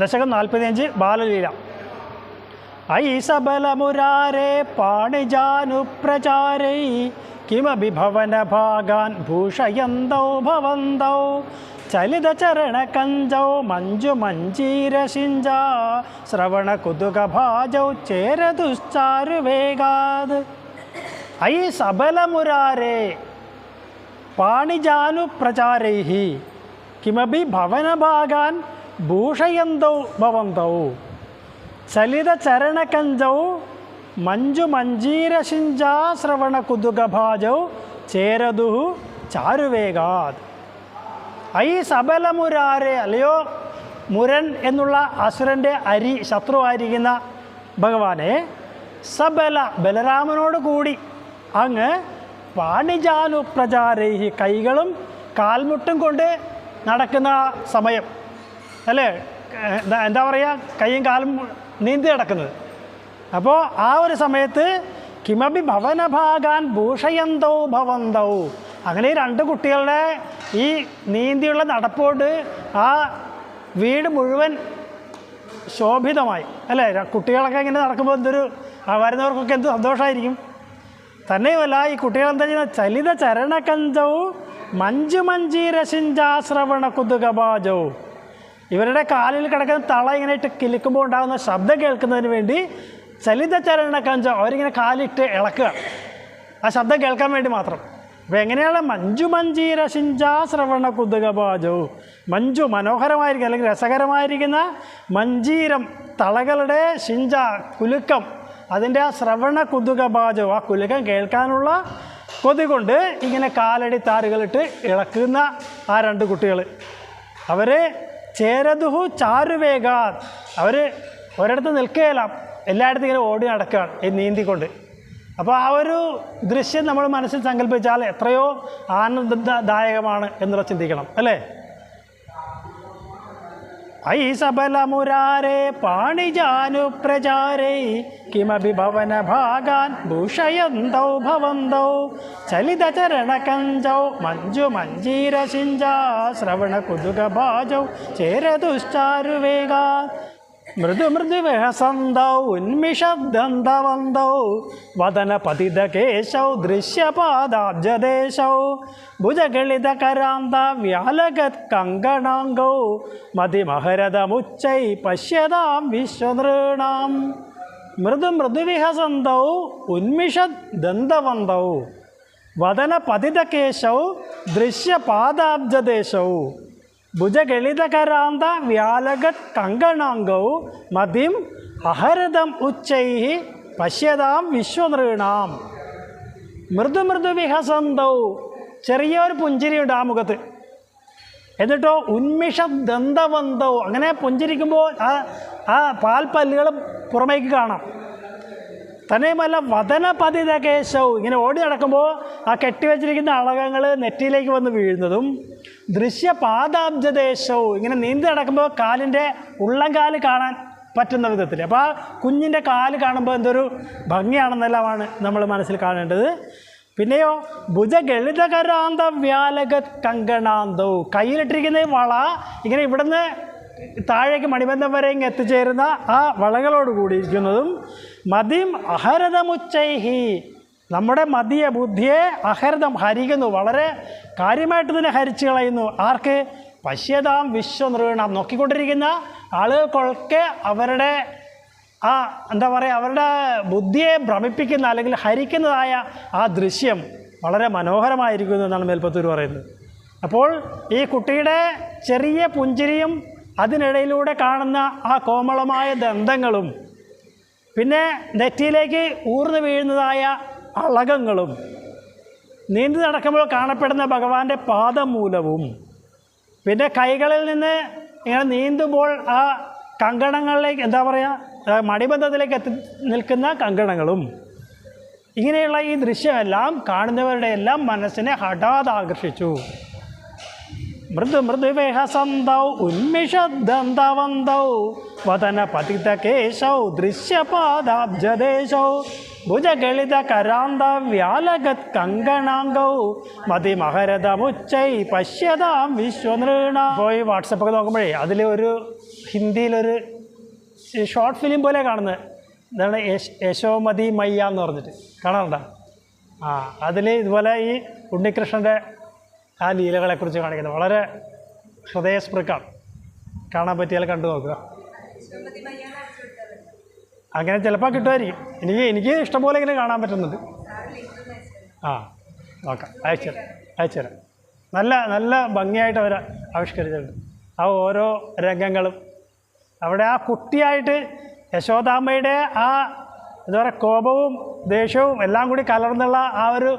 ദശകം നാൽപ്പത്തിയഞ്ച് ബാലലീല. ഐസബലമുരാരേ സബലമുരാരേ പാണിജാനുപ്രചാരൈ. കിമപി മഞ്ചിരശിൻജാ ശ്രവണ കുതുക भाजൗ ശ്രവണകുതുകഭാജൗ ചേരതുശ്ചാരുവേഗാത് ഐ സബലമുരാരേ പാണിജാനുപ്രചാരൈ കിമപി ഭവനഭാഗാൻ ഭൂഷയന്തൗ ഭവന്തൗ. ചലിതചരണകഞ്ചൗ മഞ്ജു മഞ്ജീരശിഞ്ചാശ്രവണ കുതുകഭാജൗ ചേരതു ചാരുവേഗാത് ഐ സബലമുരാരെ അല്ലയോ മുരൻ എന്നുള്ള അസുരന്റെ അരി ശത്രു ആയിരിക്കുന്ന ഭഗവാനെ സബല ബലരാമനോട് കൂടി അങ്ങ് വാണിജാനു പ്രചാരൈഹി കൈകളും കാൽമുട്ടും കൊണ്ട് നടക്കുന്ന സമയം. അല്ലേ? എന്താ പറയുക കൈയും കാലും നീന്തി കിടക്കുന്നത് അപ്പോൾ ആ ഒരു സമയത്ത് കിമപി ഭവനഭാഗാൻ ഭൂഷയന്തോ ഭവന്തോ. അങ്ങനെ ഈ രണ്ട് കുട്ടികളുടെ ഈ നീന്തിയുള്ള നടപ്പോട് ആ വീട് മുഴുവൻ ശോഭിതമായി. അല്ലേ? കുട്ടികളൊക്കെ ഇങ്ങനെ നടക്കുമ്പോൾ എന്തൊരു വരുന്നവർക്കൊക്കെ എന്ത് സന്തോഷമായിരിക്കും തന്നെയുമല്ല ഈ കുട്ടികൾ എന്താ ചെയ്യുന്നത് ചലിത ചരണകഞ്ചവും മഞ്ജു മഞ്ജീരശിഞ്ചാശ്രവണ കുതുകബാജവും ഇവരുടെ കാലിൽ കിടക്കുന്ന തള ഇങ്ങനെ ഇട്ട് കിലുക്കുമ്പോൾ ഉണ്ടാകുന്ന ശബ്ദം കേൾക്കുന്നതിന് വേണ്ടി ചലിത കഞ്ച അവരിങ്ങനെ കാലിട്ട് ഇളക്കുക. ആ ശബ്ദം കേൾക്കാൻ വേണ്ടി മാത്രം. അപ്പോൾ എങ്ങനെയാണ്? മഞ്ജു മഞ്ജീര ശിഞ്ചാശ്രവണ കുതുകബാജോ മഞ്ജു മനോഹരമായിരിക്കും അല്ലെങ്കിൽ രസകരമായിരിക്കുന്ന മഞ്ജീരം തളകളുടെ ശിഞ്ച കുലുക്കം. അതിന്റെ ആ ശ്രവണ കുതുകബാജോ ആ കുലുക്കം കേൾക്കാനുള്ള കൊതുകൊണ്ട് ഇങ്ങനെ കാലടി താരുകളിട്ട് ഇളക്കുന്ന ആ രണ്ട് കുട്ടികൾ അവർ ചേരതുഹു ചാരുവേഗ അവർ ഒരിടത്ത് നിൽക്കുകയില്ല എല്ലായിടത്തും ഇങ്ങനെ ഓടി നടക്കുകയാണ് ഈ നീന്തിക്കൊണ്ട്. അപ്പോൾ ആ ഒരു ദൃശ്യം നമ്മൾ മനസ്സിൽ സങ്കല്പിച്ചാൽ എത്രയോ ആനന്ദദായകമാണ് എന്നുള്ള ചിന്തിക്കണം അല്ലേ? ഐ സബലമുരാരേ പാണിജാനുപ്രചാരൈ കിമപി ഭവനഭാഗാൻ ഭൂഷയന്തൗ ഭവന്തൗ ചലിതചരണകഞ്ചൗ മഞ്ജു മഞ്ജീരശിഞ്ചാ ശ്രവണ കുതുകഭാജൗ ചേരതുശ്ചാരുവേഗാ മൃദു മൃദു വിഹസന്തൗ ഉന്മിഷദ്ദന്തവന്തൗ വദനപതിതകേശൗ ദൃശ്യപാദാബ്ജദേശൗ ഭുജഗളിതകരാന്ത വ്യാലഗത് കങ്കണാംഗൗ മതിമഹരതമുച്ചൈ പശ്യതാം വിശ്വനൃണാം. മൃദു മൃദുവിഹസന്തൗ ഉന്മിഷദ്ദന്തവന്തൗ വദനപതിതകേശൗ ദൃശ്യപാദാബ്ജദേശൗ. ഭുജഗളിതകരാന്ത വ്യാലഗത് കങ്കണാംഗൗ മതിം അഹരതം ഉച്ചൈ പശ്യതാം വിശ്വനൃണാം. മൃദു മൃദു വിഹസന്തൗ ചെറിയൊരു പുഞ്ചിരിയുണ്ട് ആ മുഖത്ത്. എന്നിട്ടോ ഉന്മിഷ ദന്തവന്തവും അങ്ങനെ പുഞ്ചിരിക്കുമ്പോൾ ആ ആ പാൽപ്പല്ലുകൾ പുറമേക്ക് കാണാം. തന്നെയുമല്ല വതനപതിത കേശവും. ഇങ്ങനെ ഓടി നടക്കുമ്പോൾ ആ കെട്ടിവെച്ചിരിക്കുന്ന അളകങ്ങൾ നെറ്റിയിലേക്ക് വന്ന് വീഴുന്നതും ദൃശ്യപാദാബ്ജദേശവും ഇങ്ങനെ നീന്തി നടക്കുമ്പോൾ കാലിന്റെ ഉള്ളംകാൽ കാണാൻ പറ്റുന്ന വിധത്തിൽ. അപ്പോൾ ആ കുഞ്ഞിന്റെ കാൽ കാണുമ്പോൾ എന്തൊരു ഭംഗിയാണെന്നെല്ലാമാണ് നമ്മൾ മനസ്സിൽ കാണേണ്ടത്. പിന്നെയോ ഭുജഗളിതകരാന്ത വ്യാലക കങ്കണാന്തവും കയ്യിലിട്ടിരിക്കുന്ന വള ഇങ്ങനെ ഇവിടുന്ന് താഴേക്ക് മണിബന്ധം വരെ ഇങ്ങ് എത്തിച്ചേരുന്ന ആ വളകളോട് കൂടിയിരിക്കുന്നതും മതിം അഹരതമുച്ചൈഹി. നമ്മുടെ മതിയെ ബുദ്ധിയെ അഹരതം ഹരിക്കുന്നു. വളരെ കാര്യമായിട്ട് തന്നെ ഹരിച്ചു കളയുന്നു. ആർക്ക്? പശ്യതാം വിശ്വനൃണം. നോക്കിക്കൊണ്ടിരിക്കുന്ന ആളുകൾക്കൊക്കെ അവരുടെ ആ എന്താ പറയുക അവരുടെ ബുദ്ധിയെ ഭ്രമിപ്പിക്കുന്ന അല്ലെങ്കിൽ ഹരിക്കുന്നതായ ആ ദൃശ്യം വളരെ മനോഹരമായിരിക്കുന്നു എന്നാണ് മേൽപ്പത്തൂർ പറയുന്നത്. അപ്പോൾ ഈ കുട്ടിയുടെ ചെറിയ പുഞ്ചിരിയും അതിനിടയിലൂടെ കാണുന്ന ആ കോമളമായ ദന്തങ്ങളും പിന്നെ നെറ്റിയിലേക്ക് ഊർന്നു വീഴുന്നതായ അളകങ്ങളും നീന്തി നടക്കുമ്പോൾ കാണപ്പെടുന്ന ഭഗവാന്റെ പാദമൂലവും പിന്നെ കൈകളിൽ നിന്ന് ഇങ്ങനെ നീന്തുമ്പോൾ ആ കങ്കണങ്ങളിലേക്ക് എന്താ പറയുക മടിബന്ധത്തിലേക്ക് എത്തി നിൽക്കുന്ന കങ്കണങ്ങളും. ഇങ്ങനെയുള്ള ഈ ദൃശ്യമെല്ലാം കാണുന്നവരുടെ എല്ലാം മനസ്സിനെ ഹഠാത് ആകർഷിച്ചു. മൃദു മൃദുവേഹസന്തൗ ഉന്മിഷദ്ദന്തവന്തൗ വദന പതിതകേശൗ ദൃശ്യപാദാബ്ജദേശൗ ഭുജഗളിത കരാന്ത വ്യാലഗത് കങ്കണാംഗൗ മതി മഹരതമുച്ചൈ പശ്യതാം വിശ്വനൃണ. പോയി വാട്സപ്പൊക്കെ നോക്കുമ്പോഴേ അതിൽ ഒരു ഹിന്ദിയിലൊരു ഷോർട്ട് ഫിലിം പോലെ കാണുന്നത് എന്താണ് യശ് യശോമതി മയ്യ എന്ന് പറഞ്ഞിട്ട്. കാണാറുണ്ടോ? ആ അതിൽ ഇതുപോലെ ഈ ഉണ്ണികൃഷ്ണന്റെ ആ ലീലകളെക്കുറിച്ച് കാണിക്കുന്നത്. വളരെ ഹൃദയസ്പൃക്കാണ് കാണാൻ പറ്റിയാൽ കണ്ടു നോക്കുക. അങ്ങനെ ചിലപ്പോൾ കിട്ടുമായിരിക്കും. എനിക്ക് എനിക്ക് ഇഷ്ടംപോലെ ഇങ്ങനെ കാണാൻ പറ്റുന്നുണ്ട്. ആ നോക്കാം. അയച്ചുതരാം. അയച്ചുതരാം. നല്ല നല്ല ഭംഗിയായിട്ട് അവർ ആവിഷ്കരിച്ചിട്ടുണ്ട്. ആ ഓരോ രംഗങ്ങളും. അവിടെ ആ കുട്ടിയായിട്ട് യശോദാമ്മയുടെ ആ എന്താ പറയുക കോപവും ദേഷ്യവും എല്ലാം കൂടി കലർന്നുള്ള ആ ഒരു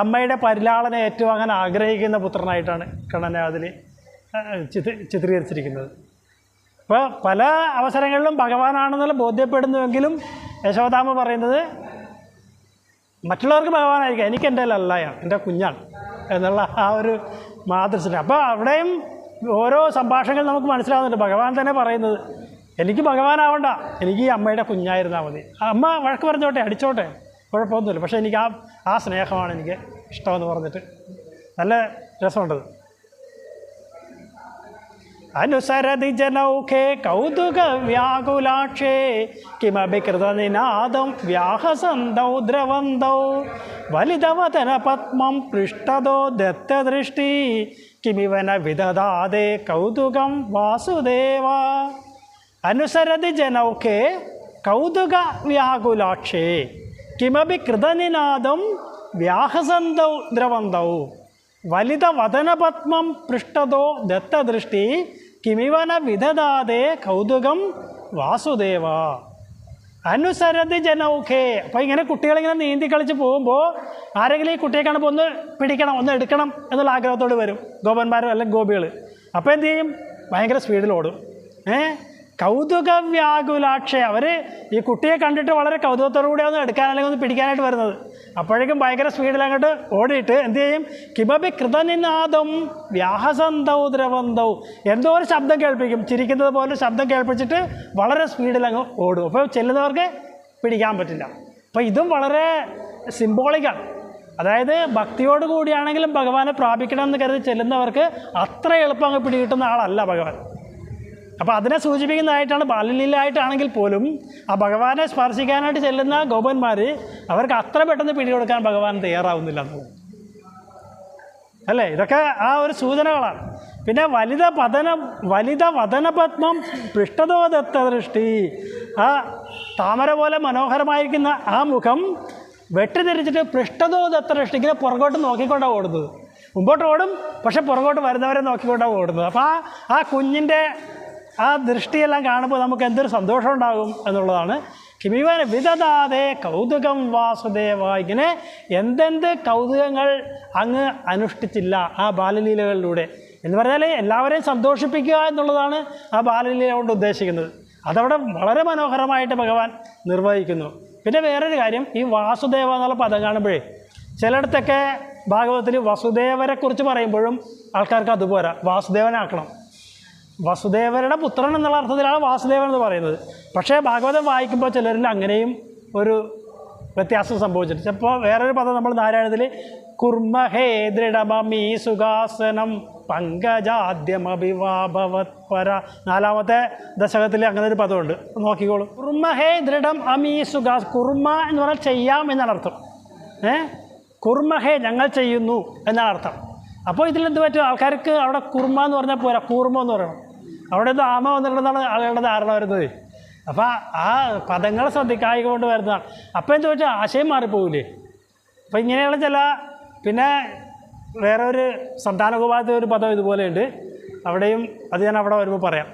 അമ്മയുടെ പരിലാളനെ ഏറ്റുവാങ്ങാൻ ആഗ്രഹിക്കുന്ന പുത്രനായിട്ടാണ് കണ്ണനെ അതിൽ ചിത്രീ ചിത്രീകരിച്ചിരിക്കുന്നത്. അപ്പോൾ പല അവസരങ്ങളിലും ഭഗവാനാണെന്നുള്ള ബോധ്യപ്പെടുന്നുവെങ്കിലും യശോദാമ പറയുന്നത് മറ്റുള്ളവർക്ക് ഭഗവാനായിരിക്കും എനിക്ക് എന്റെ അല്ലയാണ് എന്റെ കുഞ്ഞാണ് എന്നുള്ള ആ ഒരു മാതൃശ്രീ. അപ്പോൾ അവിടെയും ഓരോ സംഭാഷണങ്ങൾ നമുക്ക് മനസ്സിലാവുന്നുണ്ട്. ഭഗവാൻ തന്നെ പറയുന്നത് എനിക്ക് ഭഗവാനാവണ്ട എനിക്ക് ഈ അമ്മയുടെ കുഞ്ഞായിരുന്നാൽ മതി. അമ്മ വഴക്ക് പറഞ്ഞോട്ടെ അടിച്ചോട്ടെ. കുഴപ്പമൊന്നുമില്ല. പക്ഷേ എനിക്ക് ആ ആ സ്നേഹമാണ് എനിക്ക് ഇഷ്ടമെന്ന് പറഞ്ഞിട്ട് നല്ല രസമുണ്ടത്. അനുസരതി ജനൗഖേ കൗതുക വ്യാകുലാക്ഷേ കിമഭികൃതനിനാദം വ്യാഹസന്തൗ ദ്രവന്തൗ വലിതവതന പത്മം പൃഷ്ടതോ ദത്തദൃഷ്ടി കിമിവന വിദധാതെ കൗതുകം വാസുദേവ. അനുസരതി ജനൗഖേ കൗതുക വ്യാകുലാക്ഷേ കിമപി കൃതനിനാദം വ്യാഹസന്തൗ ദ്രവന്തൗ. വലിത വദനപത്മം പൃഷ്ടതോ ദത്തദൃഷ്ടി കിമിവന വിദദാതെ കൗതുകം വാസുദേവ. അനുസരതി ജനൗഖേ. അപ്പോൾ ഇങ്ങനെ കുട്ടികളിങ്ങനെ നീന്തി കളിച്ച് പോകുമ്പോൾ ആരെങ്കിലും ഈ കുട്ടിയെ കാണുമ്പോൾ ഒന്ന് പിടിക്കണം ഒന്ന് എടുക്കണം എന്നുള്ള ആഗ്രഹത്തോട് വരും ഗോപന്മാരും അല്ലെങ്കിൽ ഗോപികൾ അപ്പോൾ എന്ത് ചെയ്യും? ഭയങ്കര സ്പീഡിൽ ഓടും. ഏ? കൗതുക വ്യാകുലാക്ഷ അവർ ഈ കുട്ടിയെ കണ്ടിട്ട് വളരെ കൗതുകത്തോടു കൂടി ഒന്ന് എടുക്കാൻ അല്ലെങ്കിൽ ഒന്ന് പിടിക്കാനായിട്ട് വരുന്നത്. അപ്പോഴേക്കും ഭയങ്കര സ്പീഡിൽ അങ്ങോട്ട് ഓടിയിട്ട് എന്ത് ചെയ്യും? കിമപി കൃതനിനാദം വ്യാഹസന്തൗ ദ്രവന്തൗ എന്തോ ഒരു ശബ്ദം കേൾപ്പിക്കും. ചിരിക്കുന്നത് പോലെ ശബ്ദം കേൾപ്പിച്ചിട്ട് വളരെ സ്പീഡിൽ അങ്ങ് ഓടും. അപ്പോൾ ചെല്ലുന്നവർക്ക് പിടിക്കാൻ പറ്റില്ല. അപ്പോൾ ഇതും വളരെ സിംബോളിക്കാണ് അതായത് ഭക്തിയോട് കൂടിയാണെങ്കിലും ഭഗവാനെ പ്രാപിക്കണം എന്ന് കരുതി ചെല്ലുന്നവർക്ക് അത്ര എളുപ്പം അങ്ങ് പിടികിട്ടുന്ന ആളല്ല ഭഗവാൻ. അപ്പോൾ അതിനെ സൂചിപ്പിക്കുന്നതായിട്ടാണ് ബാലലീലായിട്ടാണെങ്കിൽ പോലും ആ ഭഗവാനെ സ്പർശിക്കാനായിട്ട് ചെല്ലുന്ന ഗോപന്മാർ അവർക്ക് അത്ര പെട്ടെന്ന് പിടികൊടുക്കാൻ ഭഗവാൻ തയ്യാറാവുന്നില്ല എന്നുള്ളത് അല്ലേ? ഇതൊക്കെ ആ ഒരു സൂചനകളാണ്. പിന്നെ വലിത പതന വലിത വതനപത്മം പൃഷ്ഠതോദത്ത ദൃഷ്ടി ആ താമര പോലെ മനോഹരമായിരിക്കുന്ന ആ മുഖം വെട്ടിതിരിച്ചിട്ട് പൃഷ്ഠതോദത്ത ദൃഷ്ടി ഇങ്ങനെ പുറകോട്ട് നോക്കിക്കൊണ്ടാണ് ഓടുന്നത്. മുമ്പോട്ട് ഓടും പക്ഷെ പുറകോട്ട് വരുന്നവരെ നോക്കിക്കൊണ്ടാണ് ഓടുന്നത്. അപ്പോൾ ആ ആ കുഞ്ഞിന്റെ ആ ദൃഷ്ടിയെല്ലാം കാണുമ്പോൾ നമുക്ക് എന്തൊരു സന്തോഷം ഉണ്ടാകും എന്നുള്ളതാണ്. കിമിവൻ വിദതാതെ കൗതുകം വാസുദേവ ഇങ്ങനെ എന്തെന്ത് കൗതുകങ്ങൾ അങ്ങ് അനുഷ്ഠിച്ചില്ല ആ ബാലലീലകളിലൂടെ. എന്ന് പറഞ്ഞാൽ എല്ലാവരെയും സന്തോഷിപ്പിക്കുക എന്നുള്ളതാണ് ആ ബാലലീല കൊണ്ട് ഉദ്ദേശിക്കുന്നത്. അതവിടെ വളരെ മനോഹരമായിട്ട് ഭഗവാൻ നിർവഹിക്കുന്നു. പിന്നെ വേറൊരു കാര്യം ഈ വാസുദേവ എന്നുള്ള പദം കാണുമ്പോഴേ ചിലയിടത്തൊക്കെ ഭാഗവതത്തിൽ വസുദേവരെക്കുറിച്ച് പറയുമ്പോഴും ആൾക്കാർക്ക് അതുപോരാ. വാസുദേവനാക്കണം വസുദേവരുടെ പുത്രൻ എന്നുള്ള അർത്ഥത്തിലാണ് വാസുദേവൻ എന്ന് പറയുന്നത്. പക്ഷേ ഭാഗവതം വായിക്കുമ്പോൾ ചിലരിൽ അങ്ങനെയും ഒരു വ്യത്യാസം സംഭവിച്ചിട്ടുണ്ട്. ചിലപ്പോൾ വേറൊരു പദം നമ്മൾ നാരായണത്തിൽ കുർമഹേ ദൃഢമീ സുഖാസനം പങ്കജാദ്യമഭിവാഭവത് പര. നാലാമത്തെ ദശകത്തിൽ അങ്ങനെ ഒരു പദമുണ്ട് നോക്കിക്കോളൂ. കുർമഹേ ദൃഢം അമീ സുഖാസ് കുർമ്മ എന്ന് പറഞ്ഞാൽ ചെയ്യാം എന്നാണ് അർത്ഥം. ഏ? കുർമ്മഹേ ഞങ്ങൾ ചെയ്യുന്നു എന്നാണ് അർത്ഥം. അപ്പോൾ ഇതിലെന്ത് പറ്റും? ആൾക്കാർക്ക് അവിടെ കുർമ്മ എന്ന് പറഞ്ഞാൽ പോരാ. കൂർമ്മ എന്ന് പറയണം. അവിടെ നിന്ന് ആമ വന്നിട്ടുണ്ടെന്നാണ് ആളുകളുടെ ധാരണ വരുന്നത്. അപ്പോൾ ആ പദങ്ങൾ ശ്രദ്ധിക്കായി കൊണ്ട് വരുന്നതാണ്. അപ്പോൾ എന്ത് ചോദിച്ചാൽ ആശയം മാറിപ്പോകില്ലേ അപ്പോൾ ഇങ്ങനെയുള്ള ചില പിന്നെ വേറെ ഒരു സന്താനകുമാരത്തെ ഒരു പദം ഇതുപോലെയുണ്ട്. അവിടെയും അത് ഞാൻ അവിടെ വരുമ്പോൾ പറയാം.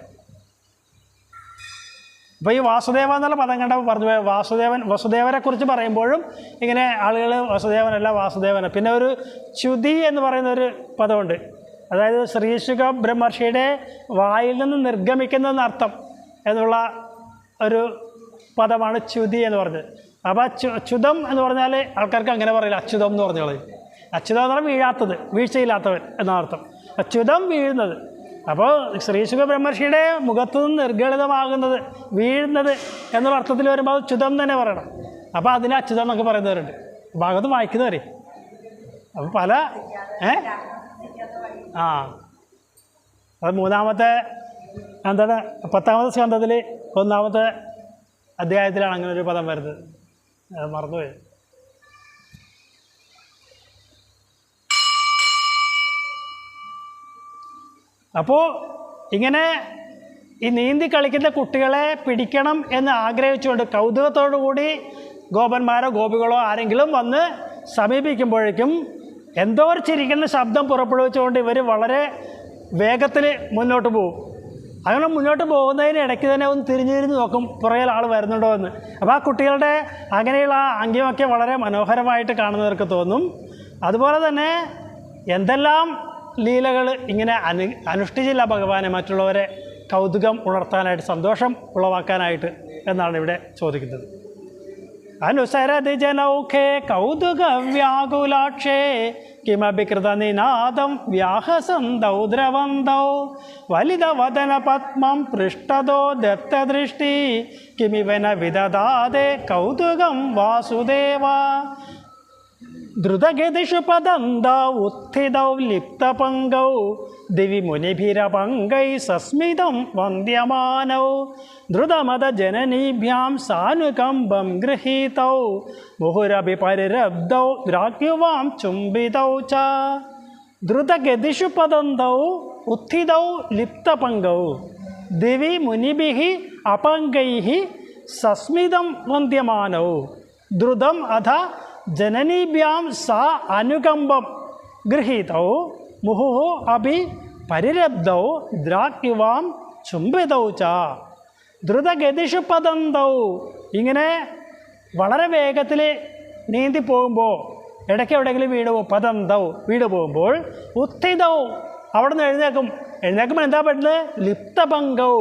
അപ്പോൾ ഈ വാസുദേവ എന്നുള്ള പദം കണ്ടപ്പോൾ പറഞ്ഞു വാസുദേവൻ വസുദേവനെക്കുറിച്ച് പറയുമ്പോഴും ഇങ്ങനെ ആളുകൾ വസുദേവനല്ല വാസുദേവന. പിന്നെ ഒരു ശ്യുതി എന്ന് പറയുന്ന ഒരു പദമുണ്ട്. അതായത് ശ്രീശുഖ ബ്രഹ്മർഷിയുടെ വായിൽ നിന്ന് നിർഗമിക്കുന്നതെന്നർത്ഥം എന്നുള്ള ഒരു പദമാണ് ച്യുതി എന്ന് പറഞ്ഞത്. അപ്പോൾ അച്യു അച്യുതം എന്ന് പറഞ്ഞാൽ ആൾക്കാർക്ക് അങ്ങനെ പറയില്ല അച്യുതം എന്ന് പറഞ്ഞോളൂ അച്യുതം എന്ന് പറഞ്ഞാൽ വീഴാത്തത് വീഴ്ചയില്ലാത്തവൻ എന്നർത്ഥം അച്യുതം വീഴുന്നത്. അപ്പോൾ ശ്രീശുഖ ബ്രഹ്മർഷിയുടെ മുഖത്തു നിന്ന് നിർഗളിതമാകുന്നത് വീഴുന്നത് എന്നുള്ള അർത്ഥത്തിൽ വരുമ്പോൾ അത് ചുതം തന്നെ പറയണം. അപ്പോൾ അതിനെ അച്യുതം എന്നൊക്കെ പറയുന്നവരുണ്ട്. ഭാഗത്ത് വായിക്കുന്നവരെ. അപ്പോൾ പല ഏ? ആ. അത് മൂന്നാമത്തെ എന്താണ്? പത്താമത്തെ സ്കന്ധത്തിൽ ഒന്നാമത്തെ അധ്യായത്തിലാണ് അങ്ങനെ ഒരു പദം വരുന്നത്. മറന്നുപോയി. അപ്പോൾ ഇങ്ങനെ ഈ നീന്തി കളിക്കുന്ന കുട്ടികളെ പിടിക്കണം എന്ന് ആഗ്രഹിച്ചുകൊണ്ട് കൗതുകത്തോടു കൂടി ഗോപന്മാരോ ഗോപികളോ ആരെങ്കിലും വന്ന് സമീപിക്കുമ്പോഴേക്കും എന്തോ ഒരു ചിരിക്കുന്ന ശബ്ദം പുറപ്പെടുവിച്ചുകൊണ്ട് ഇവർ വളരെ വേഗത്തിൽ മുന്നോട്ട് പോകും അങ്ങനെ മുന്നോട്ട് പോകുന്നതിന് ഇടയ്ക്ക് തന്നെ ഒന്ന് തിരിഞ്ഞു തിരിഞ്ഞ് നോക്കും പുറകിൽ ആൾ വരുന്നുണ്ടോ എന്ന്. അപ്പോൾ ആ കുട്ടികളുടെ അങ്ങനെയുള്ള അംഗ്യമൊക്കെ വളരെ മനോഹരമായിട്ട് കാണുന്നവർക്ക് തോന്നും. അതുപോലെ തന്നെ എന്തെല്ലാം ലീലകൾ ഇങ്ങനെ അനു അനുഷ്ഠിച്ചില്ല ഭഗവാനെ? മറ്റുള്ളവരെ കൗതുകം ഉണർത്താനായിട്ട് സന്തോഷം ഉളവാക്കാനായിട്ട് എന്നാണ് ഇവിടെ ചോദിക്കുന്നത്. അനുസരതി ജനൗഖേ കൗതുക വ്യാകുലാക്ഷേ കിമപി കൃതനിനാദം വ്യാഹസന്തൗ ദ്രവന്തൗ വലിതവദന പത്മം പൃഷ്ടതോ ദത്തദൃഷ്ടി കിമിവന വിദദാതെ കൗതുകം വാസുദേവ ദ്രുതഗതിഷു പദന്തൗ ഉത്ഥിതൗ ലിപ്തപങ്കൗ ദിവി മുനിഭിരപങ്കൈ സസ്മിതം വന്ദ്യമാനൗ ദ്രുതമത ജനനീഭ്യാം സാനുകമ്പം ഗൃഹീതൗ മുഹുരപി പരിരബ്ധൗ ദ്രാഗ്യുവാം ചുംബിതൗ ച ദ്രുതഗതിഷു പദന്തൗ ഉത്ഥിതൗ ലിപ്തപങ്കൗ ദിവി മുനിഭിः അപങ്കൈः സസ്മിതം വന്ദ്യമാനൗ ദ്രുതം അഥ ജനനീഭ്യാം സാ അനുകമ്പം ഗൃഹീതൗ അഭി പരിരബ്ധൗ ദ്രാക്കിവാം ചുംബിതൗ ച. ദ്രുതഗതിഷു പതന്തൗ ഇങ്ങനെ വളരെ വേഗത്തിൽ നീന്തി പോകുമ്പോൾ ഇടയ്ക്ക് എവിടെയെങ്കിലും വീട് പോകും പതന്തൗ വീട് പോകുമ്പോൾ ഉത്തിതൗ. അവിടെ നിന്ന് എഴുന്നേക്കും എഴുന്നേക്കുമ്പോൾ എന്താ പറ്റുന്നത് ലിപ്തഭംഗൗ.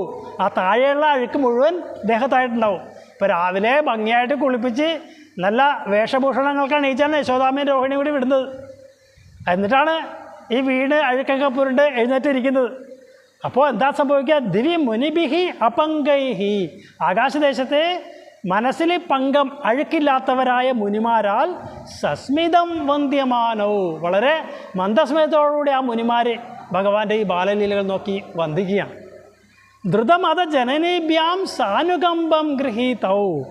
ആ താഴെയുള്ള അഴുക്ക് മുഴുവൻ ദേഹത്തായിട്ടുണ്ടാവും. ഇപ്പോൾ രാവിലെ ഭംഗിയായിട്ട് കുളിപ്പിച്ച് നല്ല വേഷഭൂഷണങ്ങൾക്കാണ് ഈ ഈച്ചാണ് യശോദാമയും രോഹിണി കൂടി വിടുന്നത്. എന്നിട്ടാണ് ഈ വീട് അഴുക്കൊക്കെ പുരണ്ട് എഴുന്നേറ്റിരിക്കുന്നത്. അപ്പോൾ എന്താ സംഭവിക്കുക? ദിവി മുനിബിഹി അപങ്കൈഹി ആകാശദേശത്തെ മനസ്സിൽ പങ്കം അഴുക്കില്ലാത്തവരായ മുനിമാരാൽ സസ്മിതം വന്ദ്യമാനോ. വളരെ മന്ദസ്മിതത്തോടുകൂടി ആ മുനിമാർ ഭഗവാന്റെ ഈ ബാലലീലകൾ നോക്കി വന്ദിക്കുകയാണ്. ദ്രുതമത ജനനീഭ്യാം സാനുകമ്പം ഗൃഹീതൗ.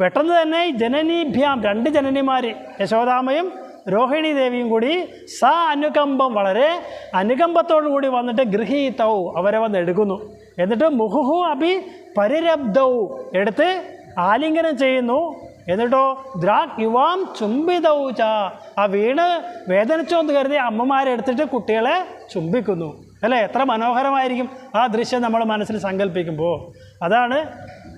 പെട്ടെന്ന് തന്നെ ജനനീഭ്യാം രണ്ട് ജനനിമാർ യശോദാമയും രോഹിണി ദേവിയും കൂടി സ അനുകമ്പം വളരെ അനുകമ്പത്തോടു കൂടി വന്നിട്ട് ഗൃഹീതൗ അവരെ വന്ന് എടുക്കുന്നു. എന്നിട്ട് മുഹുഹു അഭി പരിരബ്ധൗ എടുത്ത് ആലിംഗനം ചെയ്യുന്നു. എന്നിട്ടോ ദ്രാക് യുവാം ചുംബിതൗ ച. ആ വീണ് വേദനിച്ചോ എന്ന് കരുതി അമ്മമാരെ എടുത്തിട്ട് കുട്ടികളെ ചുംബിക്കുന്നു. അല്ലേ? എത്ര മനോഹരമായിരിക്കും ആ ദൃശ്യം നമ്മൾ മനസ്സിൽ സങ്കല്പിക്കുമ്പോൾ അതാണ്.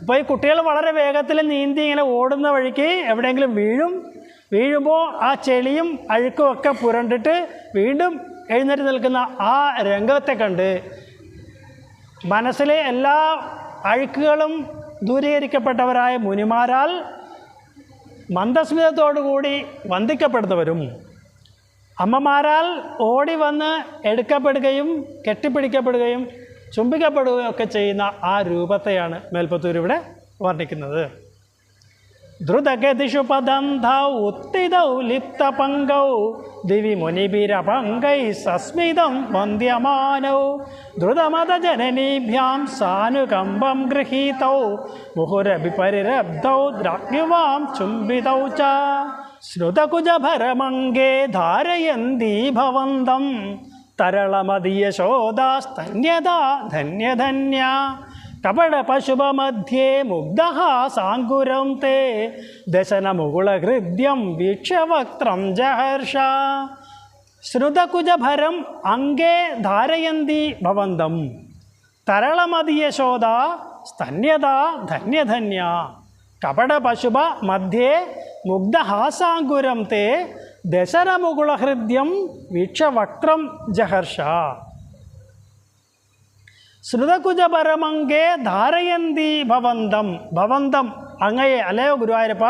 ഇപ്പോൾ ഈ കുട്ടികൾ വളരെ വേഗത്തിൽ നീന്തി ഇങ്ങനെ ഓടുന്ന വഴിക്ക് എവിടെയെങ്കിലും വീഴും. വീഴുമ്പോൾ ആ ചെളിയും അഴുക്കും ഒക്കെ പുരണ്ടിട്ട് വീണ്ടും എഴുന്നേറ്റ് നിൽക്കുന്ന ആ രംഗത്തെ കണ്ട് മനസ്സിലെ എല്ലാ അഴുക്കുകളും ദൂരീകരിക്കപ്പെട്ടവരായ മുനിമാരാൽ മന്ദസ്മിതത്തോടുകൂടി വന്ദിക്കപ്പെടുന്നവരും. അമ്മമാരാൽ ഓടി വന്ന് എടുക്കപ്പെടുകയും കെട്ടിപ്പിടിക്കപ്പെടുകയും ചുംബിക്കപ്പെടുകയും ഒക്കെ ചെയ്യുന്ന ആ രൂപത്തെയാണ് മേൽപ്പത്തൂർ ഇവിടെ വർണിക്കുന്നത്. ദ്രുതഗതിഷു പദന്ധൗ ഉത്തിതൗ ലിപ്തപങ്കൗ ദിവി മുനിഭിരപങ്കൈ സസ്മിതം വന്ദ്യമാനൗ. ദ്രുതമത ജനനീഭ്യാം സാനുകമ്പം ഗൃഹീതൗ മുഹുരഭിപരിരബ്ധൗ ദ്രാഗ്യുവാം ചുംബിതൗ ച. ശ്രുതകുജഭരമംഗേ ധാരയന്തീ ഭവന്തം തരളമതിയശോദാസ്തന്യതാ ധന്യധന്യ. കപടപശുപമധ്യേ മുഗ്ധः സാങ്കുരം തേ ദശനമുകുളഹൃദ്യം വീക്ഷ്യവക്ത്രം ജഹർഷ ശ്രുതകുജഭരം അംഗേ ധാരയന്തി ഭവന്തം തരളമതിയശോദ സ്തന്യത ധന്യധന്യ കപടപശുപ മധ്യേ മുഗ്ധഹാസാങ്കുരം തേ ദശനമുകുളഹൃദ്യം വീക്ഷവക്രം ജഹർഷ ശ്രുതകുജപരമംഗേ ധാരയന്തി ഭവന്തം. ഭവന്തം. അങ്ങയെ അല്ലയോ ഗുരുവായൂരപ്പ?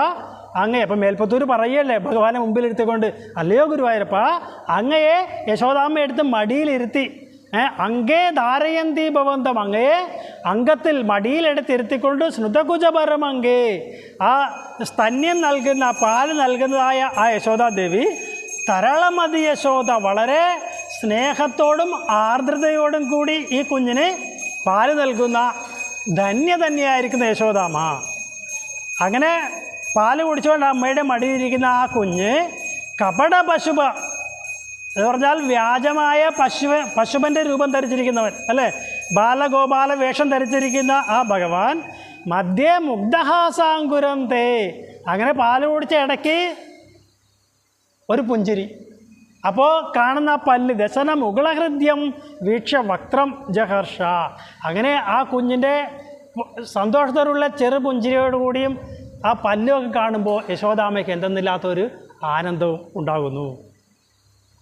അങ്ങയെ. അപ്പം മേൽപ്പത്തൂർ പറയല്ലേ? ഭഗവാനെ മുമ്പിലിരുത്തിക്കൊണ്ട് അല്ലയോ ഗുരുവായൂരപ്പ? അങ്ങയെ യശോദാമ്മ എടുത്ത് മടിയിലിരുത്തി. അങ്കേ ധാരയന്തി ഭവന്തം. അങ്ങയെ അംഗത്തിൽ മടിയിലെടുത്തിരുത്തിക്കൊണ്ട് സ്നുതകുജപരം അങ്കേ ആ സ്തന്യം നൽകുന്ന പാൽ നൽകുന്നതായ ആ യശോദാദേവി തരളമതി യശോദ വളരെ സ്നേഹത്തോടും ആർദ്രതയോടും കൂടി ഈ കുഞ്ഞിന് പാൽ നൽകുന്ന ധന്യ തന്നെയായിരിക്കുന്ന യശോദാമ. അങ്ങനെ പാൽ കുടിച്ചുകൊണ്ട് അമ്മയുടെ മടിയിരിക്കുന്ന ആ കുഞ്ഞ് കപട പശുപ എന്ന് പറഞ്ഞാൽ വ്യാജമായ പശുവ പശുപന്റെ രൂപം ധരിച്ചിരിക്കുന്നവൻ അല്ലേ? ബാലഗോപാല വേഷം ധരിച്ചിരിക്കുന്ന ആ ഭഗവാൻ മധ്യേ മുഗ്ധഹാസാങ്കുരം തേ. അങ്ങനെ പാൽ കുടിച്ച ഇടയ്ക്ക് ഒരു പുഞ്ചിരി അപ്പോൾ കാണുന്ന ആ പല്ല് ദശന മുകളഹൃദ്യം വീക്ഷ വക്രം ജഹർഷ. അങ്ങനെ ആ കുഞ്ഞിന്റെ സന്തോഷത്തോടുള്ള ചെറു പുഞ്ചിരിയോടുകൂടിയും ആ പല്ലൊക്കെ കാണുമ്പോൾ യശോദാമയ്ക്ക് എന്തെന്നില്ലാത്തൊരു ആനന്ദവും ഉണ്ടാകുന്നു.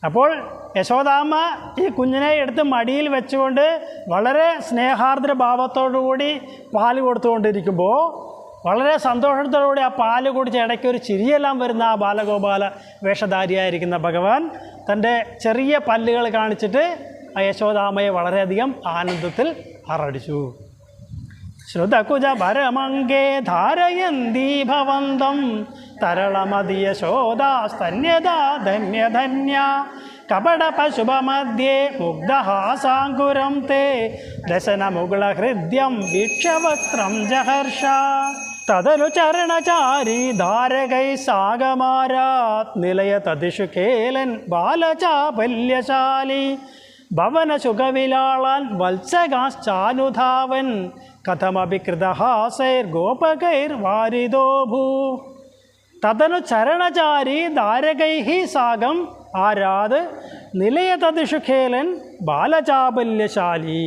അപ്പോൾ യശോദാമ്മ ഈ കുഞ്ഞിനെ എടുത്ത് മടിയിൽ വെച്ചുകൊണ്ട് വളരെ സ്നേഹാർദ്ര ഭാവത്തോടുകൂടി പാൽ കൊടുത്തുകൊണ്ടിരിക്കുമ്പോൾ വളരെ സന്തോഷത്തോടുകൂടി ആ പാൽ കുടിച്ച് ഇടയ്ക്ക് ഒരു ചിരിയെല്ലാം വരുന്ന ആ ബാലഗോപാല വേഷധാരിയായിരിക്കുന്ന ഭഗവാൻ തന്റെ ചെറിയ പല്ലുകൾ കാണിച്ചിട്ട് ആ യശോദാമയെ വളരെയധികം ആനന്ദത്തിൽ ആറടിച്ചു. ശ്രുതകുജ പരമങ്കേ ധാരയന്തി ഭവന്തം തരളമതി ധന്യധന്യ. കപട പശുപമധ്യേ മുഗ്ധഹാസാങ്കുരം തേ. ദശനമുകുളഹൃദ്യം വീക്ഷവക്ത്രം ജഹർഷ. തദനു ചരണചാരി ധാരകൈ സാഗമാരാത് നിലയതദിഷു കേലൻ ബാലചാപല്യശാലി. ഭവനസുഖവിലാളാൻ വത്സകാശ്ചാനുധാവൻ കഥമഭികൃതഹാസൈർ ഗോപകൈർ ഭൂ തതനു ചരണചാരി ധാരകൈ സാഗം ആരാത് നിലയ തതിഷു ഖേലൻ ബാലചാപല്യശാലി.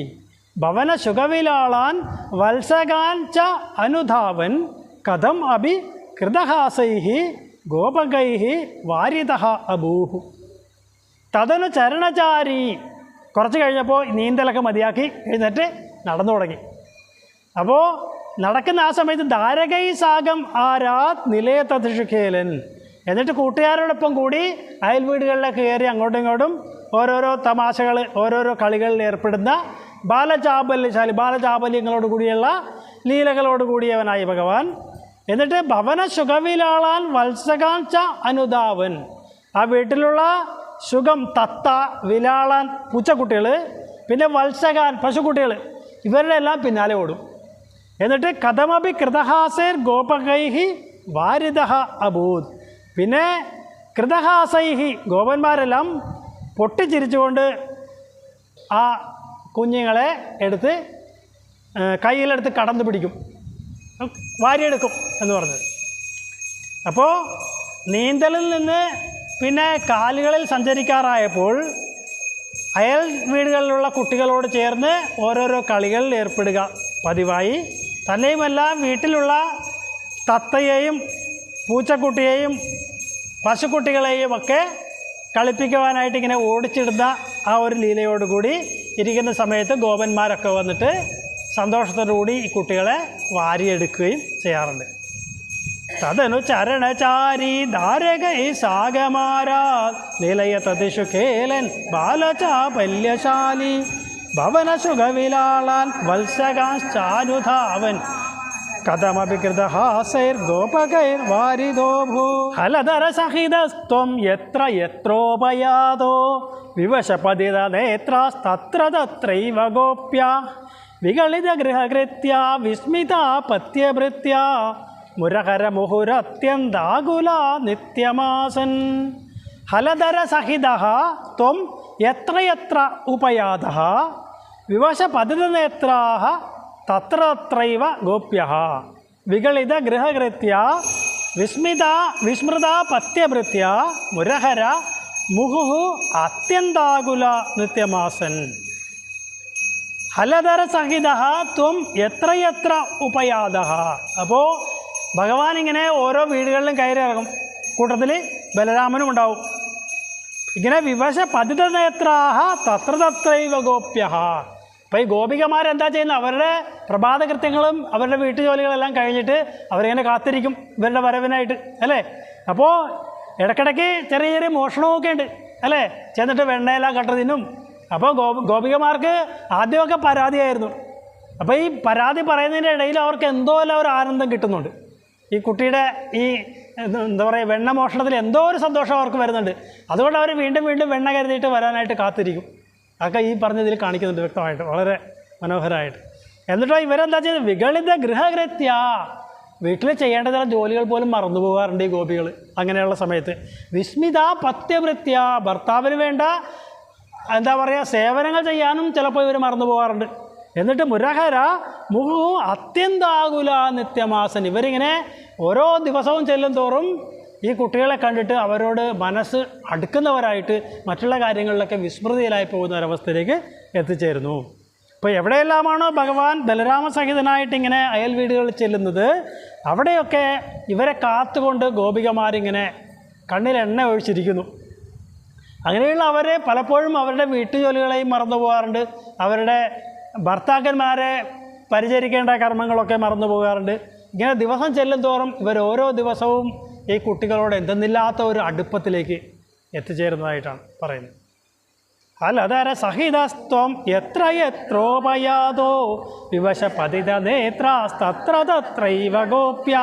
ഭവനസുഖവിലാളാൻ വത്സകാൻ ച അനുധാവൻ കഥം അഭി കൃതഹാസൈ ഗോപകൈ വാരിത അബൂഹു. തതനു ചരണചാരി. കുറച്ച് കഴിഞ്ഞപ്പോൾ നീന്തലൊക്കെ മതിയാക്കി എഴുന്നേറ്റ് നടന്നു തുടങ്ങി. അപ്പോൾ നടക്കുന്ന ആ സമയത്ത് ധാരകൈ സാഗം ആരാത് നിലയത്തതിഷുഖേലൻ എന്നിട്ട് കൂട്ടുകാരോടൊപ്പം കൂടി അയൽ വീടുകളിലൊക്കെ കയറി അങ്ങോട്ടും ഇങ്ങോട്ടും ഓരോരോ തമാശകൾ ഓരോരോ കളികളിൽ ഏർപ്പെടുന്ന ബാലചാബല്യശാലി ബാലചാബല്യങ്ങളോട് കൂടിയുള്ള ലീലകളോട് കൂടിയവനായി ഭഗവാൻ. എന്നിട്ട് ഭവന സുഖവിലാളാൻ വത്സകാംക്ഷ അനുദാവൻ. ആ വീട്ടിലുള്ള സുഖം തത്ത വിലാളാൻ പൂച്ചക്കുട്ടികൾ പിന്നെ വത്സകാൻ പശുക്കുട്ടികൾ ഇവരുടെ എല്ലാം പിന്നാലെ ഓടും. എന്നിട്ട് കഥമപി കൃതഹാസേർ ഗോപകൈഹി വാരിത അഭൂത്. പിന്നെ കൃതഹാസൈഹി ഗോപന്മാരെല്ലാം പൊട്ടിച്ചിരിച്ചുകൊണ്ട് ആ കുഞ്ഞുങ്ങളെ എടുത്ത് കയ്യിലെടുത്ത് കടന്നു പിടിക്കും. വാരിയെടുക്കും എന്ന് പറഞ്ഞത്. അപ്പോൾ നീന്തലിൽ നിന്ന് പിന്നെ കാലുകളിൽ സഞ്ചരിക്കാറായപ്പോൾ അയൽ വീടുകളിലുള്ള കുട്ടികളോട് ചേർന്ന് ഓരോരോ കളികളിൽ ഏർപ്പെടുക പതിവായി. തന്നെയുമല്ല വീട്ടിലുള്ള തത്തയെയും പൂച്ചക്കുട്ടിയെയും പശുക്കുട്ടികളെയും ഒക്കെ കളിപ്പിക്കുവാനായിട്ട് ഇങ്ങനെ ഓടിച്ചിടുന്ന ആ ഒരു ലീലയോടുകൂടി ഇരിക്കുന്ന സമയത്ത് ഗോപന്മാരൊക്കെ വന്നിട്ട് സന്തോഷത്തോടുകൂടി ഈ കുട്ടികളെ വാരിയെടുക്കുകയും ചെയ്യാറുണ്ട്. തതനു ചരണചാരി ധാരകൈ സാഗമാരാ നിലയതതിഷു കേലൻ ബാലചാപല്യശാലി ഭവനസുഖവിലാളാൻ വത്സകാശ്ചാനുധാവൻ കഥമപി കൃതഹാസൈർഗോപകൈർവാരിതോ ഭൂ ഹലധരസഹിതസ്ത്വം യത്ര യത്രോപയാതോ വിവശപതിത നേത്രാസ്തത്ര തത്രൈവ ഗോപ്യ. വികളിതഗൃഹകൃത്യ വിസ്മിതാ പത്യഭൃത്യ മുരഹരമുഹുരത്യന്താകുല നിത്യമാസൻ. ഹലധരസഹിത ത്വം എത്ര എത്ര ഉപയാത വിവശപതിതനേത്രാ തത്ര തത്രൈവ ഗോപ്യ വികളിത ഗൃഹകൃത്യ വിസ്മിത വിസ്മൃത പത്യഭൃത്യ മുരഹര മുഹുഹു അത്യന്താകുല നിത്യമാസൻ. ഹലധര സഹിത ത്വം എത്രയെത്ര ഉപയാത അപ്പോൾ ഭഗവാൻ ഇങ്ങനെ ഓരോ വീടുകളിലും കയറി ഇറങ്ങും കൂട്ടത്തിൽ ബലരാമനും ഉണ്ടാവും. ഇങ്ങനെ വിവശ പതിത നേത്രാഹ തത്ര തത്രൈവ ഗോപ്യ അപ്പോൾ ഈ ഗോപികമാരെന്താ ചെയ്യുന്നത് അവരുടെ പ്രഭാത കൃത്യങ്ങളും അവരുടെ വീട്ടുജോലികളെല്ലാം കഴിഞ്ഞിട്ട് അവരിങ്ങനെ കാത്തിരിക്കും ഇവരുടെ വരവിനായിട്ട് അല്ലേ? അപ്പോൾ ഇടയ്ക്കിടയ്ക്ക് ചെറിയ ചെറിയ മോഷണമൊക്കെ ഉണ്ട് അല്ലേ? ചെന്നിട്ട് വെണ്ണയെല്ലാം കട്ടതിനും അപ്പോൾ ഗോ ഗോപികമാർക്ക് ആദ്യമൊക്കെ പരാതിയായിരുന്നു. അപ്പോൾ ഈ പരാതി പറയുന്നതിന്റെ ഇടയിൽ അവർക്ക് എന്തോ അല്ല ഒരു ആനന്ദം കിട്ടുന്നുണ്ട്. ഈ കുട്ടിയുടെ ഈ എന്താ പറയുക വെണ്ണ മോഷണത്തിൽ എന്തോ ഒരു സന്തോഷം അവർക്ക് വരുന്നുണ്ട്. അതുകൊണ്ട് അവർ വീണ്ടും വീണ്ടും വെണ്ണ കരുതിയിട്ട് വരാനായിട്ട് കാത്തിരിക്കും. അതൊക്കെ ഈ പറഞ്ഞതിൽ കാണിക്കുന്നുണ്ട് വ്യക്തമായിട്ട് വളരെ മനോഹരമായിട്ട്. എന്നിട്ടോ ഇവരെന്താ ചെയ്യുന്നത് വികളിത ഗൃഹകൃത്യ. വീട്ടിൽ ചെയ്യേണ്ട ചില ജോലികൾ പോലും മറന്നു പോകാറുണ്ട് ഈ ഗോപികൾ അങ്ങനെയുള്ള സമയത്ത്. വിസ്മിത പത്യവൃത്യ. ഭർത്താവിന് വേണ്ട എന്താ പറയുക സേവനങ്ങൾ ചെയ്യാനും ചിലപ്പോൾ ഇവർ മറന്നു പോകാറുണ്ട്. എന്നിട്ട് മുരഹര മുഹു അത്യന്താകുല നിത്യമാസൻ. ഇവരിങ്ങനെ ഓരോ ദിവസവും ചെല്ലും തോറും ഈ കുട്ടികളെ കണ്ടിട്ട് അവരോട് മനസ്സ് അടുക്കുന്നവരായിട്ട് മറ്റുള്ള കാര്യങ്ങളിലൊക്കെ വിസ്മൃതിയിലായി പോകുന്ന ഒരവസ്ഥയിലേക്ക് എത്തിച്ചേരുന്നു. ഇപ്പോൾ എവിടെയെല്ലാമാണോ ഭഗവാൻ ബലരാമസഹിതനായിട്ട് ഇങ്ങനെ അയൽ വീടുകളിൽ ചെല്ലുന്നത് അവിടെയൊക്കെ ഇവരെ കാത്തുകൊണ്ട് ഗോപികമാരിങ്ങനെ കണ്ണിൽ എണ്ണ ഒഴിച്ചിരിക്കുന്നു. അങ്ങനെയുള്ള അവരെ പലപ്പോഴും അവരുടെ വീട്ടുജോലികളെയും മറന്നു പോകാറുണ്ട്. അവരുടെ ഭർത്താക്കന്മാരെ പരിചരിക്കേണ്ട കർമ്മങ്ങളൊക്കെ മറന്നു പോകാറുണ്ട്. ഇങ്ങനെ ദിവസം ചെല്ലും തോറും ഇവർ ഓരോ ദിവസവും ഈ കുട്ടികളോട് എന്തെന്നില്ലാത്ത ഒരു അടുപ്പത്തിലേക്ക് എത്തിച്ചേരുന്നതായിട്ടാണ് പറയുന്നത്. അലതര സഹിതസ്ത്വം എത്ര എത്രോപയാതോ വിവശ പതിത നേത്രാസ്തത്ര തത്രൈവ ഗോപ്യ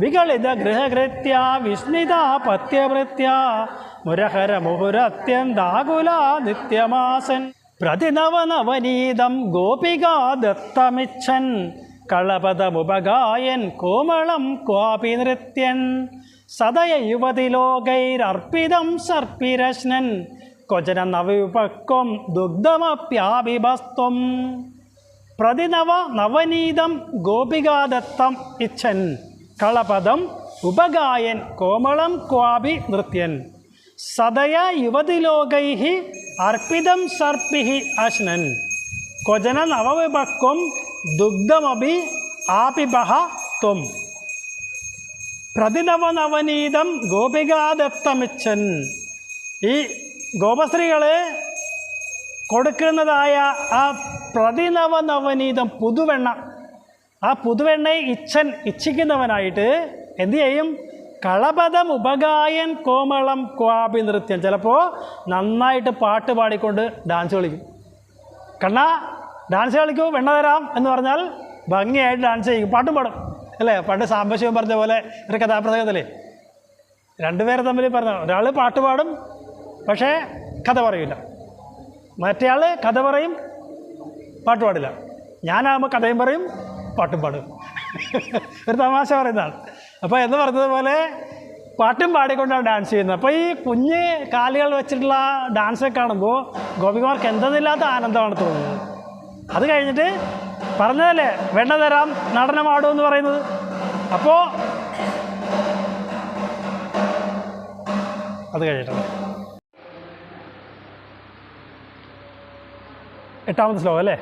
വികളിത ഗൃഹകൃത്യ വിസ്മിത പത്യവൃത്യ മുരഹര മുഹുരത്യന്താകുല നിത്യമാസൻ പ്രതിനവനവനീതം ഗോപികാ ദത്തമിച്ഛൻ കളപദമുപഗായൻ കോമളം ക്വാപി നൃത്യൻ സദയ യുവതിലോകൈരർപ്പിതം സർപ്പിരശ്നൻ. ക്വചന നവവിപക്വം ദുഗ്ധമപ്യാഭിഭസ്ത്വം. പ്രതിനവ നവനീതം ഗോപികാദത്തം ഇച്ഛൻ. കളപദം ഉപഗായൻ കോമളം ക്വാപി നൃത്യൻ സദയ യുവതിലോകൈ അർപ്പിതം സർപ്പി അശ്നൻ. ക്വചന നവവിപക്വം ദുഗ്ധമപി ആപിബഹ ത്വം പ്രതിനവനവനീതം ഗോപികാദത്തമിച്ചൻ ഈ ഗോപശ്രീകളെ കൊടുക്കുന്നതായ ആ പ്രതിനവനവനീതം പുതുവെണ്ണ. ആ പുതുവെണ്ണയെ ഇച്ഛൻ ഇച്ഛിക്കുന്നവനായിട്ട് എന്തു ചെയ്യും? കളപദം ഉപകായൻ കോമളം ക്വാപി നൃത്യം. ചിലപ്പോൾ നന്നായിട്ട് പാട്ട് പാടിക്കൊണ്ട് ഡാൻസ് കളിക്കും. കണ്ണ ഡാൻസ് കളിക്കൂ വെണ്ണ തരാം എന്ന് പറഞ്ഞാൽ ഭംഗിയായിട്ട് ഡാൻസ് ചെയ്യും പാട്ടും പാടും. അല്ലേ? പണ്ട് സാംബശിവൻ പറഞ്ഞ പോലെ ഒരു കഥാപ്രസംഗത്തിലേ രണ്ടുപേരെ തമ്മിൽ പറഞ്ഞ ഒരാൾ പാട്ട് പാടും പക്ഷേ കഥ പറയില്ല മറ്റേയാൾ കഥ പറയും പാട്ട് പാടില്ല. ഞാനാകുമ്പോൾ കഥയും പറയും പാട്ടും പാടും. ഒരു തമാശ പറയുന്നതാണ്. അപ്പോൾ എന്ന് പറഞ്ഞതുപോലെ പാട്ടും പാടിക്കൊണ്ടാണ് ഡാൻസ് ചെയ്യുന്നത്. അപ്പോൾ ഈ കുഞ്ഞ് കാലുകൾ വെച്ചിട്ടുള്ള ഡാൻസൊക്കെ കാണുമ്പോൾ ഗോപികുമാർക്ക് എന്തെന്നില്ലാത്ത ആനന്ദമാണ് തോന്നുന്നത്. അത് കഴിഞ്ഞിട്ട് പറഞ്ഞതല്ലേ? വെണ്ണ തരാം നടനമാടും എന്ന് പറയുന്നത്. അപ്പോൾ അത് കഴിഞ്ഞിട്ടുണ്ട്. എട്ടാമത്തെ ശ്ലോകം അല്ലേ?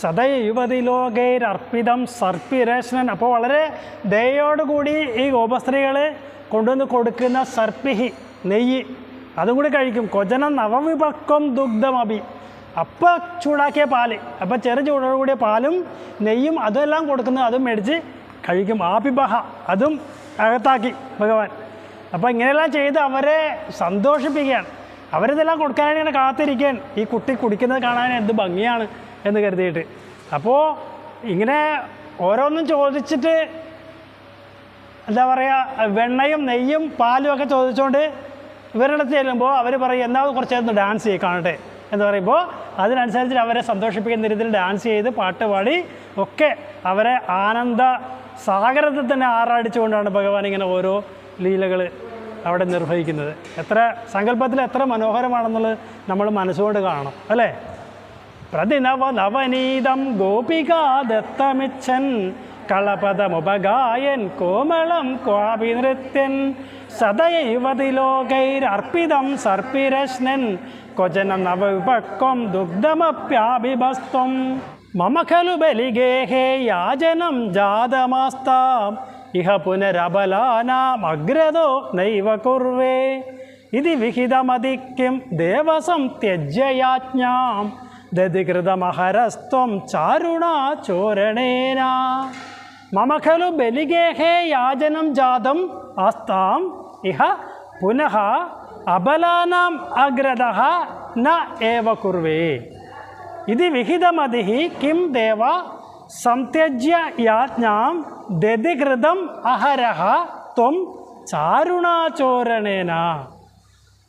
സദയ യുവതി ലോകൈരർപ്പിതം സർപ്പിരേഷനൻ അപ്പോൾ വളരെ ദയോടുകൂടി ഈ ഗോപസ്ത്രീകൾ കൊണ്ടുവന്ന് കൊടുക്കുന്ന സർപ്പിഹി നെയ്യ്. അതും കൂടി കഴിക്കും. കൊജനം നവവിപക്വം ദുഗ്ധമഭി. അപ്പം ചൂടാക്കിയ പാൽ. അപ്പം ചെറു ചൂടോട് കൂടിയ പാലും നെയ്യും അതെല്ലാം കൊടുക്കുന്നത് അതും മേടിച്ച് കഴിക്കും. ആപിബഹ അതും അകത്താക്കി ഭഗവാൻ. അപ്പോൾ ഇങ്ങനെയെല്ലാം ചെയ്ത് അവരെ സന്തോഷിപ്പിക്കുകയാണ്. അവരിതെല്ലാം കൊടുക്കാനായിട്ട് ഇങ്ങനെ കാത്തിരിക്കാൻ ഈ കുട്ടി കുടിക്കുന്നത് കാണാൻ എന്ത് ഭംഗിയാണ് എന്ന് കരുതിയിട്ട്. അപ്പോൾ ഇങ്ങനെ ഓരോന്നും ചോദിച്ചിട്ട് എന്താ പറയുക വെണ്ണയും നെയ്യും പാലും ഒക്കെ ചോദിച്ചുകൊണ്ട് ഇവരുടെ അടുത്ത് ചെല്ലുമ്പോൾ അവർ പറയും എന്നാൽ കുറച്ച് ഡാൻസ് ചെയ്യും കാണട്ടെ. എന്ന് പറയുമ്പോൾ അതിനനുസരിച്ച് അവരെ സന്തോഷിപ്പിക്കുന്ന രീതിയിൽ ഡാൻസ് ചെയ്ത് പാട്ട് പാടി ഒക്കെ അവരെ ആനന്ദ സാഗരത്തിൽ തന്നെ ആറാടിച്ചുകൊണ്ടാണ് ഭഗവാൻ ഇങ്ങനെ ഓരോ ലീലകൾ അവിടെ നിർവഹിക്കുന്നത്. എത്ര സങ്കല്പത്തിൽ എത്ര മനോഹരമാണെന്നുള്ളത് നമ്മൾ മനസ്സുകൊണ്ട് കാണണം അല്ലേ? പ്രതിനവ നവനീതം ഗോപികാ ദത്തമിച്ഛൻ കളപദമുപഗായൻ കോമളം ക്വാപി നൃത്യൻ സദയ യുവതിലോകൈരർപ്പിതം സർപ്പിരശ്നൻ. ക്വചന നവവിപക്വം ദുഗ്ധമപ്യാഭിഭസ്ത്വം. മമ ഖലു ബലിഗേഹേ യാചനം ജാതമാസ്താം. ഇഹ പുനരബലാനാം അഗ്രതോ നൈവ കുർവേ. ഇതി വിഹിതമതിക്കും ദേവസം ത്യജ്യയാജ്ഞാം. ദധികൃതമഹരസ്ത്വം ചാരുണാ ചോരണേന മമ ഖലു ബലിഗേഹേ യാചനം ജാതം ആസ്താം ഇഹ പുനഃ അബലാനാം അഗ്രത ന ഏവ കുർവേ ഇത് വിഹിതമതി കിം ദേവ സംത്യജ്യ യാജ്ഞാം ദതികൃതം അഹരഹ ത്വം ചാരുണാചോരണേന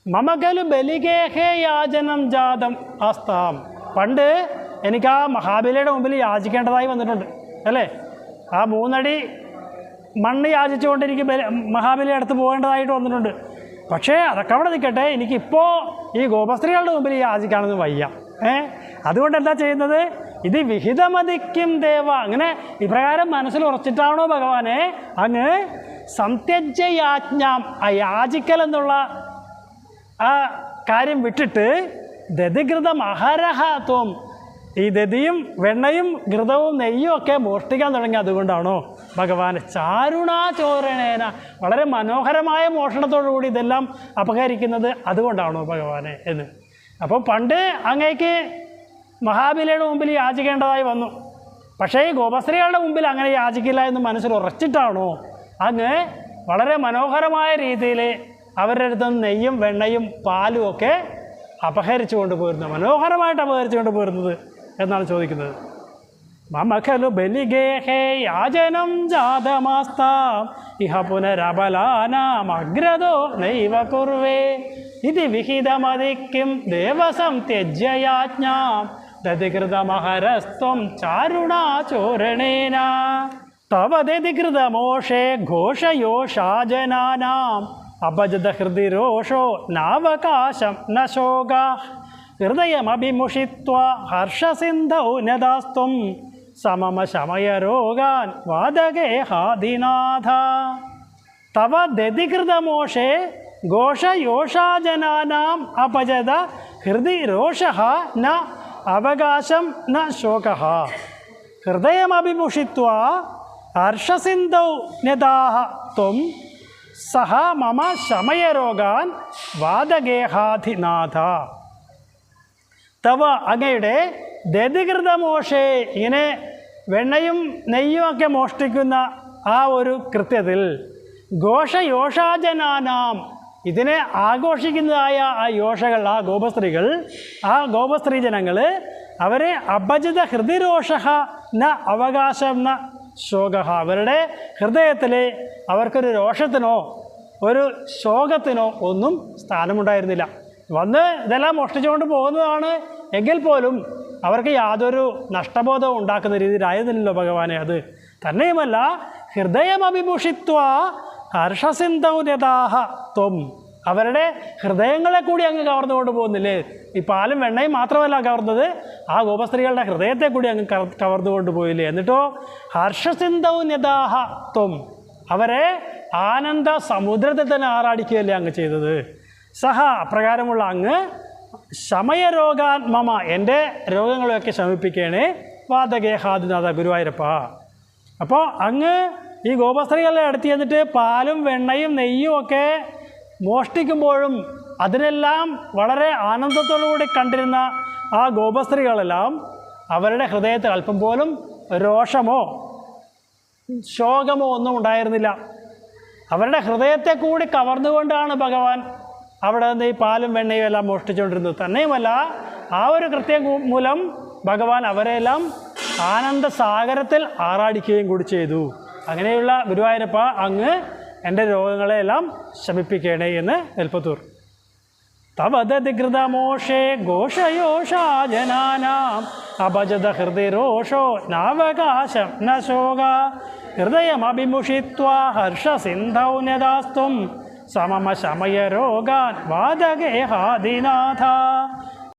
മമ ഖലു ബലികേഹേ യാചനം ജാതം ആസ്താം പണ്ട് എനിക്ക് ആ മഹാബലിയുടെ മുമ്പിൽ യാചിക്കേണ്ടതായി വന്നിട്ടുണ്ട് അല്ലേ? ആ മൂന്നടി മണ്ണ് യാചിച്ചുകൊണ്ട് എനിക്ക് ബലി മഹാബലി അടുത്ത് പോകേണ്ടതായിട്ട് വന്നിട്ടുണ്ട്. പക്ഷേ അതൊക്കെ അവിടെ നിൽക്കട്ടെ. എനിക്കിപ്പോൾ ഈ ഗോപസ്ത്രീകളുടെ മുമ്പിൽ യാചിക്കാനൊന്നും വയ്യ. ഏ? അതുകൊണ്ട് എന്താ ചെയ്യുന്നത്? ഇത് വിഹിതമതിക്കും ദേവ. അങ്ങനെ ഇപ്രകാരം മനസ്സിൽ ഉറച്ചിട്ടാണോ ഭഗവാനെ? അങ്ങ് സംത്യജ്യ യാജ്ഞാം ആ യാചിക്കൽ എന്നുള്ള ആ കാര്യം വിട്ടിട്ട് ദതികൃതം അഹരഹത്വം ഈ ദതിയും വെണ്ണയും ഘൃതവും നെയ്യും ഒക്കെ മോഷ്ടിക്കാൻ തുടങ്ങി. അതുകൊണ്ടാണോ ഭഗവാൻ ചാരുണാചോരണേന വളരെ മനോഹരമായ മോഷണത്തോടു കൂടി ഇതെല്ലാം അപഹരിക്കുന്നത് അതുകൊണ്ടാണോ ഭഗവാനെ എന്ന്. അപ്പോൾ പണ്ട് അങ്ങേക്ക് മഹാബലിയുടെ മുമ്പിൽ യാചിക്കേണ്ടതായി വന്നു. പക്ഷേ ഈ ഗോപശ്രീകളുടെ മുമ്പിൽ അങ്ങനെ യാചിക്കില്ല എന്ന് മനസ്സിൽ ഉറച്ചിട്ടാണോ? അങ്ങ് വളരെ മനോഹരമായ രീതിയിൽ അവരുടെ അടുത്ത് നെയ്യും വെണ്ണയും പാലും ഒക്കെ അപഹരിച്ചു കൊണ്ടുപോയിരുന്നത് മനോഹരമായിട്ട് അപഹരിച്ചു കൊണ്ടുപോയിരുന്നത് എന്നാണ് ചോദിക്കുന്നത്. മമഖലു ബലിഗേഹേ യാചനം ജാതമാസ്താം ഇഹ പുനരബലാനാമഗ്രതോ നൈവ കുർവേ ഇത് വിഹിതമതിക്കും ദേവസം ത്യജ്യയാജ്ഞാം ദതികൃതമഹരസ്ത്വം ചാരുണാചോരണേന. തവ ഘോഷയോഷാജനാനാം അപജത ഹൃദി രോഷോ നാവകാശം ന ശോക ഹൃദയമഭിമുഷിത്വ ഹർഷസിന്ധൗ നദാസ്ത്വം സമമ ശമയരോഗാൻ വാദഗേഹാദിനാഥ തവ ദതികൃതമോഷേ ഘോഷയോഷാജനാനാം അപജത ഹൃദി രോഷ ന അവകാശം ന ശോക. ഹൃദയമഭിമുഷിത്വ ഹർഷസിന്ധൗ നദാഹ ത്വം. സഹ മമ ശമയരോഗാൻ വാദഗേഹാധിനാഥ. തവ അങ്ങയുടെ ദതികൃത മോഷേ ഇങ്ങനെ വെണ്ണയും നെയ്യും ഒക്കെ മോഷ്ടിക്കുന്ന ആ ഒരു കൃത്യത്തിൽ ഘോഷയോഷാജനാനാം ഇതിനെ ആഘോഷിക്കുന്നതായ ആ യോഷകൾ ആ ഗോപസ്ത്രീകൾ ആ ഗോപസ്ത്രീ ജനങ്ങൾ അവരെ അപജിത ഹൃദിരോഷ ന അവകാശം ന ശോക അവരുടെ ഹൃദയത്തിൽ അവർക്കൊരു രോഷത്തിനോ ഒരു ശോകത്തിനോ ഒന്നും സ്ഥാനമുണ്ടായിരുന്നില്ല. വന്ന് ഇതെല്ലാം മോഷ്ടിച്ചുകൊണ്ട് പോകുന്നതാണ് എങ്കിൽ പോലും അവർക്ക് യാതൊരു നഷ്ടബോധവും ഉണ്ടാക്കുന്ന രീതിയിലായിരുന്നില്ലല്ലോ ഭഗവാനെ അത്. തന്നെയുമല്ല ഹൃദയമഭിഭൂഷിത്വ ഹർഷസിന്ധൗര്യതാഹ ത്വം. അവരുടെ ഹൃദയങ്ങളെ കൂടി അങ്ങ് കവർന്നുകൊണ്ട് പോകുന്നില്ലേ? ഈ പാലും വെണ്ണയും മാത്രമല്ല കവർന്നത് ആ ഗോപസ്ത്രീകളുടെ ഹൃദയത്തെ കൂടി അങ്ങ് കവർ- കവർന്നുകൊണ്ട് പോയില്ലേ? എന്നിട്ടോ ഹർഷസിന്ധവും ത്വം. അവരെ ആനന്ദ സമുദ്രത്തിൽ തന്നെ ആറാടിക്കുകയല്ലേ അങ്ങ് ചെയ്തത്. സഹ അപ്രകാരമുള്ള അങ്ങ് ശമയരോഗാത്മമ എന്റെ രോഗങ്ങളെയൊക്കെ ശമിപ്പിക്കണേ വാദഗേഹാദിനാഥ ഗുരുവായൂരപ്പ. അപ്പോൾ അങ്ങ് ഈ ഗോപസ്ത്രീകളെ അടുത്ത് ചെന്നിട്ട് പാലും വെണ്ണയും നെയ്യും ഒക്കെ മോഷ്ടിക്കുമ്പോഴും അതിനെല്ലാം വളരെ ആനന്ദത്തോടുകൂടി കണ്ടിരുന്ന ആ ഗോപസ്ത്രീകളെല്ലാം അവരുടെ ഹൃദയത്തിൽ അല്പം പോലും രോഷമോ ശോകമോ ഒന്നും ഉണ്ടായിരുന്നില്ല. അവരുടെ ഹൃദയത്തെ കൂടി കവർന്നുകൊണ്ടാണ് ഭഗവാൻ അവിടെ നിന്ന് ഈ പാലും വെണ്ണയും എല്ലാം മോഷ്ടിച്ചുകൊണ്ടിരുന്നത്. തന്നെയുമല്ല ആ ഒരു കൃത്യം മൂലം ഭഗവാൻ അവരെല്ലാം ആനന്ദസാഗരത്തിൽ ആറാടിക്കുകയും കൂടി ചെയ്തു. അങ്ങനെയുള്ള ഗുരുവായൂരപ്പ അങ്ങ് എന്റെ രോഗങ്ങളെല്ലാം ശമിപ്പിക്കണേ എന്ന് എൽപ്പത്തൂർ ഘോഷയോഷാ ഘോഷയോഷാജനാനാം അപജത ഹൃദിരോഷോ നാവകാശം ന ശോക ഹൃദയമഭിമുഷിത്വ ഹർഷസിന്ധൗ നദാസ്ത്വം സമമ ശമയരോഗാൻ വാദഗേഹാദിനാഥ.